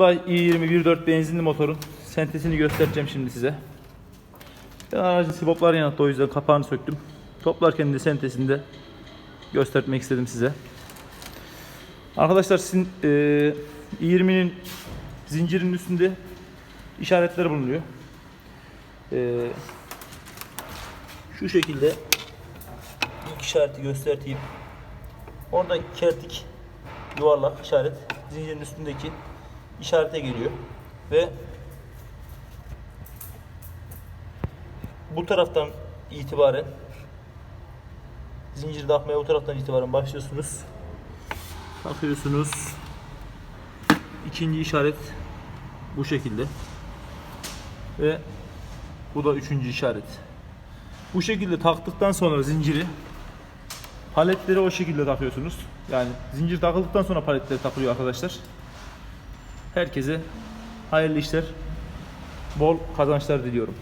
Hyundai i20 1.4 benzinli motorun sentesini göstereceğim şimdi size. Ben aracın siboplar yanattı o yüzden kapağını söktüm. Toplarken de sentesini de göstermek istedim size. Arkadaşlar sizin e, i20'nin zincirinin üstünde işaretler bulunuyor. E, şu şekilde ilk işareti göstereyim. Orada kertik yuvarlak işaret zincirin üstündeki işarete geliyor ve bu taraftan itibaren zincir takmaya bu taraftan itibaren başlıyorsunuz. Takıyorsunuz. İkinci işaret bu şekilde. Ve bu da üçüncü işaret. Bu şekilde taktıktan sonra zinciri paletleri o şekilde takıyorsunuz. Yani zincir takıldıktan sonra paletler takılıyor arkadaşlar. Herkese hayırlı işler, bol kazançlar diliyorum.